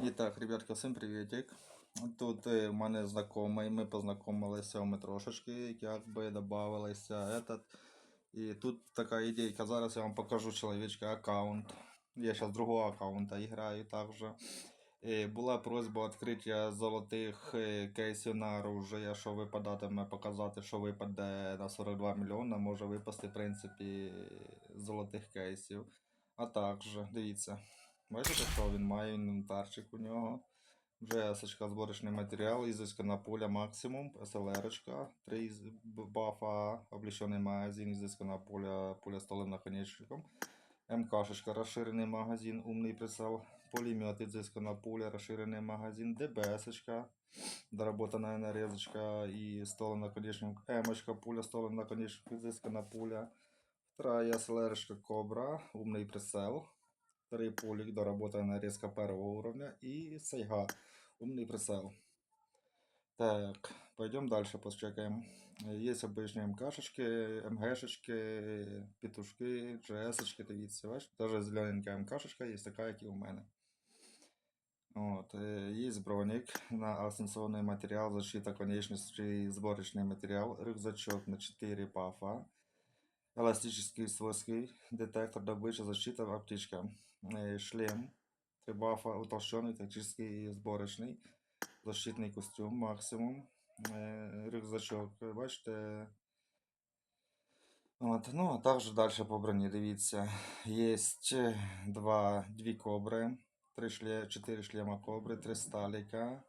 І так, ребятки, всім привітик. Тут е, в мене знайомий, ми познайомилися ми трошечки, якби додавалися этот. І тут така ідейка, зараз я вам покажу чоловічка аккаунт. Я зараз другого аккаунта граю також. І була просьба відкриття золотих е, кейсів на оружие, що випадатиме показати, що випаде на 42 мільйона, може випасти, в принципі, золотих кейсів. А також, дивіться, бачите, що він має інвентарчик у нього. GS, зборочний матеріал, ізискана пуля максимум, SLR, 3 бафа, обліщений магазин, ізискана пуля, пуля з толим наконечником. МК, розширений магазин, умний прицел, пулемет, ізискана пуля, розширений магазин, ДБС, доработана нарезочка и столом наконечник, М, пуля, столом наконечник, изыскана пуля. Вторая SLR Кобра, умный прицел. Три пулик, доработана нарезка первого уровня. И Сайга, умный прицел. Так, пойдем дальше почекаем. Есть обычные МКшечки, МГшечки, петушки, GS-очки, дивіться, бачите? Даже зелененька МКшечка є така, як і у мене. От, е, є броник на асенсорний матеріал, защита конечностей, зборочний матеріал, рюкзачок на 4 пафа, эластический свойский, детектор добычи, защита, аптечка, Е, шлем, 3 бафа, утолщенный, тактический и сборочный, защитний костюм максимум, е, рюкзачок, бачите. От, ну, а також далі по броні, дивіться. Є два, дві кобри, три шле, чотири шлема кобри, три сталіка,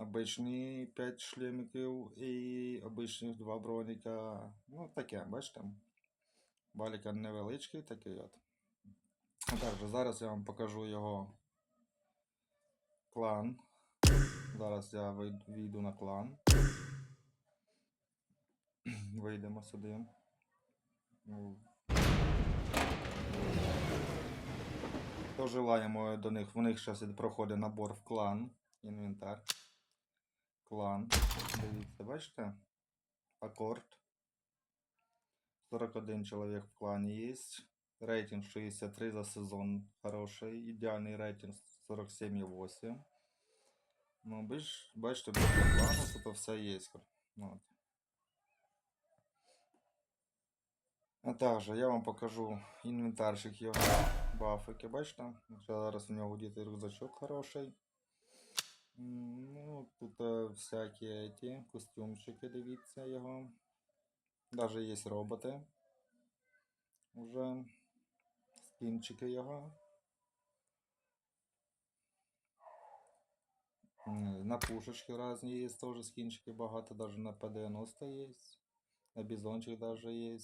обичні 5 шлемиків і обичних два броніка. Ну, таке, бачите. Баліка невеличкий такий от. Також зараз я вам покажу його клан. Зараз я вий- вийду на клан. Вийдемо сюди. Ну, Хто желаємо до них, в них зараз проходить набор в клан. Інвентар. Клан. Дивіться, бачите? Акорд. 41 чоловік в клані є. Рейтинг 63 за сезон хороший. Ідеальний рейтинг 47,8. Ну, бач, бачите, без клану тут все є. От. А також я вам покажу інвентарчик його бафики, бачите? Зараз у нього діти рюкзачок хороший. Ну, тут е, всякі эти костюмчики, дивіться його. Даже є роботи. Уже скінчики його. На пушечки різні є, теж скінчики багато, даже на П-90 є. На бізончик даже є.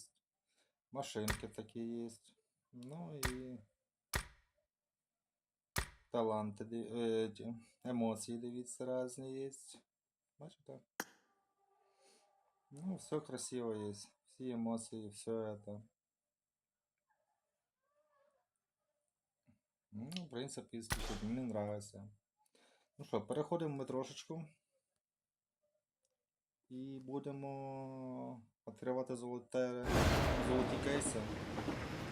Машинки такі є. Ну і таланти, е, емоції, дивіться, різні є. Бачите? Ну, все красиво є. Всі емоції, все это. Ну, в принципі, мені нравится. Ну що, переходимо ми трошечку. І будемо відкривати золоте, золоті кейси.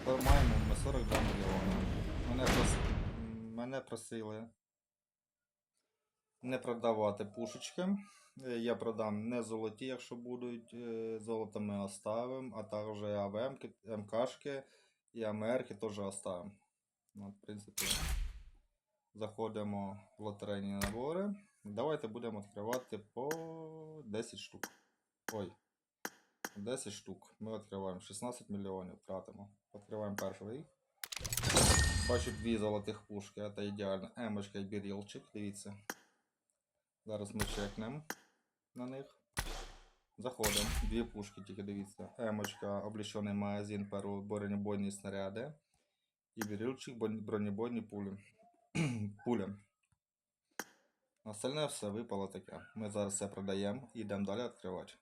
Маємо ми 42 мільйони. Мене, прос... мене просили не продавати пушечки. Е, Я продам не золоті, якщо будуть. е, Золото ми оставимо, а також АВМки, МКшки і АМРки теж оставимо. Ну, в принципі, заходимо в лотерейні набори. Давайте будемо відкривати по 10 штук. Ой. 10 штук. Ми відкриваємо 16 мільйонів тратимо. Відкриваємо перший. Бачу дві золотих пушки, це ідеально. Емочка і бірілчик, дивіться. Зараз ми чекнемо на них. Заходимо. Дві пушки, тільки дивіться. Емочка, обліщений магазин, перу бронебойні снаряди. І бірілчик, бронебойні пулі. пуля. Остальне все випало таке. Ми зараз все продаємо і йдемо далі відкривати.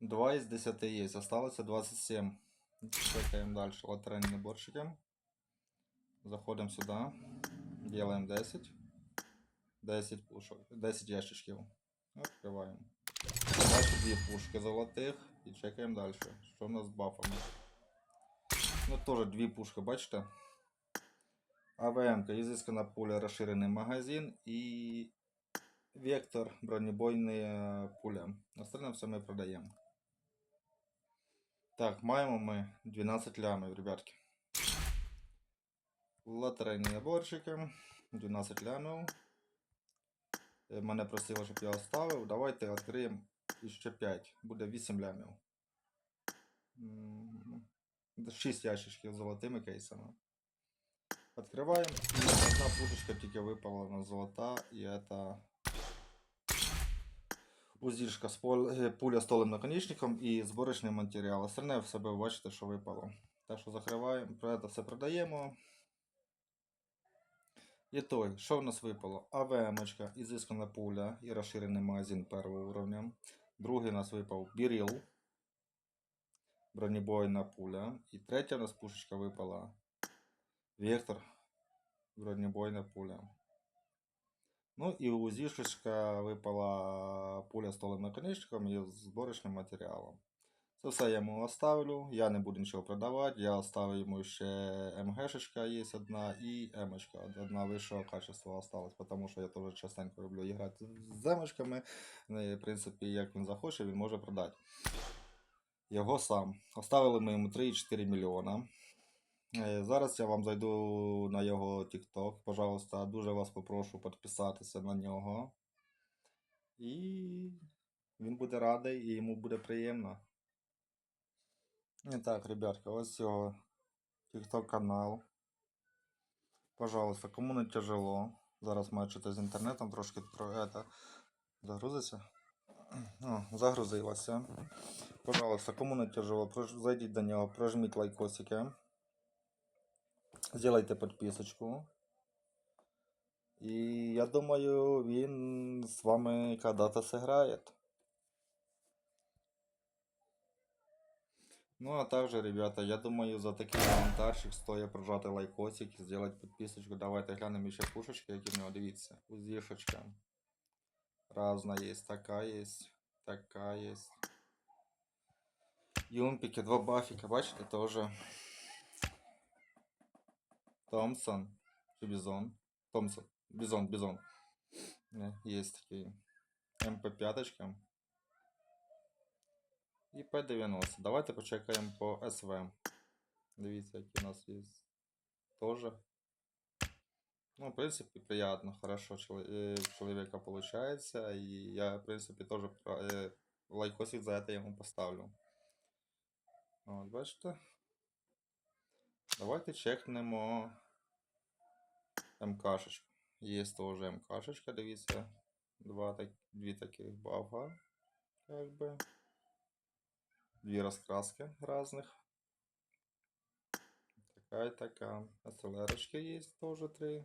2 із 10 є, осталося 27. Чекаємо далі лотерейні наборчики. Заходимо сюди. Делаем 10. 10 пушок. 10 ящичків. Відкриваємо. Далі дві пушки золотих і чекаємо далі. Що в нас з бафами? Ну теж дві пушки, бачите? АВМ, изысканная пуля, расширенный магазин и вектор, бронебойная пуля. Остальне все ми продаємо. Так, маємо ми 12 лямів, ребятки. Лотерейні наборчики, 12 лямів. Е, Мене просили, щоб я оставив. Давайте відкриємо ще 5. Буде 8 лямів. 6 ящичків з золотими кейсами. Открываем. Одна пушечка тільки випала на золота, і это узіршка з пол- е, пуля з толим наконечником і зборочний матеріал. Остальне в себе бачите, що випало. Так що закриваємо, про це все продаємо. І той, що в нас випало? АВМ-очка, ізискана пуля і розширений магазин першого уровня. Другий у нас випав біріл, бронебойна пуля. І третя у нас пушечка випала Вектор, бронебойна пуля. Ну і у зішечка випала пуля з толим наконечником і з зборочним матеріалом. Це все я йому оставлю. Я не буду нічого продавати. Я оставлю йому ще МГшечка є одна і Емочка. Одна вищого качества осталась, тому що я теж частенько люблю грати з Емочками. Ну, В принципі, як він захоче, він може продати. Його сам. Оставили ми йому 3,4 мільйона. Е, Зараз я вам зайду на його TikTok. Пожалуйста, дуже вас попрошу підписатися на нього. І він буде радий і йому буде приємно. І так, ребятки, ось його TikTok канал. Пожалуйста, кому не тяжело. Зараз маю щось з інтернетом трошки про это. Загрузиться? О, загрузилося. Пожалуйста, кому не тяжело, зайдіть до нього, прожміть лайкосики. Сделайте подписочку. И я думаю, він з вами когда-то сыграет. Ну а также, ребята, я думаю, за такий коментарчик стоїть прожати лайкосик і зробити підписочку. Давайте глянемо ще пушечки, які в нього дивіться. Узішечка. Разна є, така є, така є. Юмпики, два бафіка, бачите, тоже. Томпсон чи Бізон? Томпсон. Бізон, Бізон. Не, Є такий. МП5. І П90. Давайте почекаємо по СВ. Дивіться, які у нас є. Тоже. Ну, в принципе, приятно, хорошо чело- э, у человека получается. И я, в принципе, тоже про- э, лайкосик за это ему поставлю. От, бачите? Давайте чекнемо МКшечку. Є теж МКшечка, дивіться. Два, так, дві таких бафа. Как бы. Дві розкраски разных. Така і така. СЛРочки є теж три.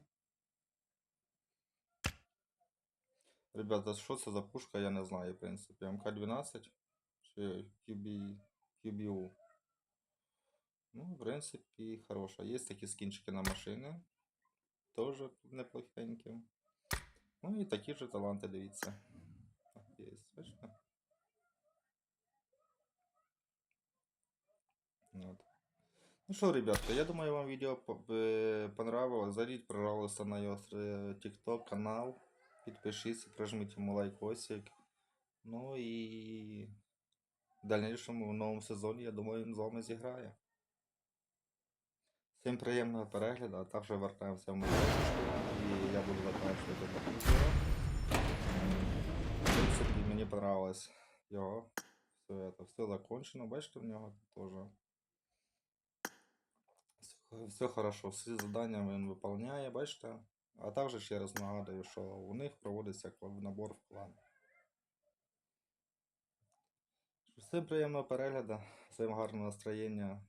Ребята, що це за пушка, я не знаю, в принципі. МК-12 чи QB, QBU. Ну, в принципі, хороша. Є такі скінчики на машини. Тоже неплохенькі. Ну і такі ж таланти, дивіться. Є, бачите? Вот. Ну что, ребятки, я думаю, вам видео по- э, понравилось. Зайдите, пожалуйста, на его э, TikTok канал. Подпишитесь, прожмите ему лайкосик. Ну и в дальнейшем в новому сезоні, я думаю, він з вами зіграє. Всім приємного перегляду, а також вертаємося в майданчик. І я буду закінчувати це відео. В принципі, мені понравилось його. Все это, все закончено. Бачите, в нього теж. Все, хорошо, всі завдання він виконує, бачите. А також ще раз нагадую, що у них проводиться набор в клан. Всім приємного перегляду, всім гарного настроєння.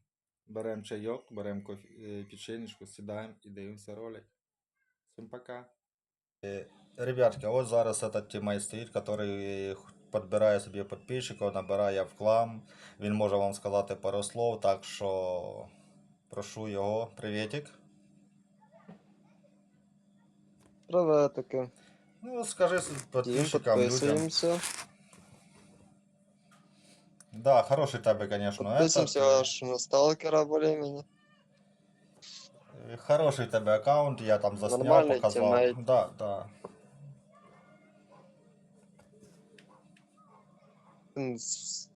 Беремо чайок, беремо кофе, печенечку, сідаємо і дивимося ролик. Всім пока. Ребятки, ось зараз этот тімейт стоїть, який підбирає собі підписчиків, набирає в клан. Він може вам сказати пару слов, так що прошу його. Приветик. Приветики. Ну, скажи Всім підписчикам, людям. підписуємося. Да, хороший тебе, конечно, Підписуємося этот. аж на сталкера более-менее. Е, хороший в тебе аккаунт, я там засняв, Нормальний показав. тімейт. Да, да. М, с-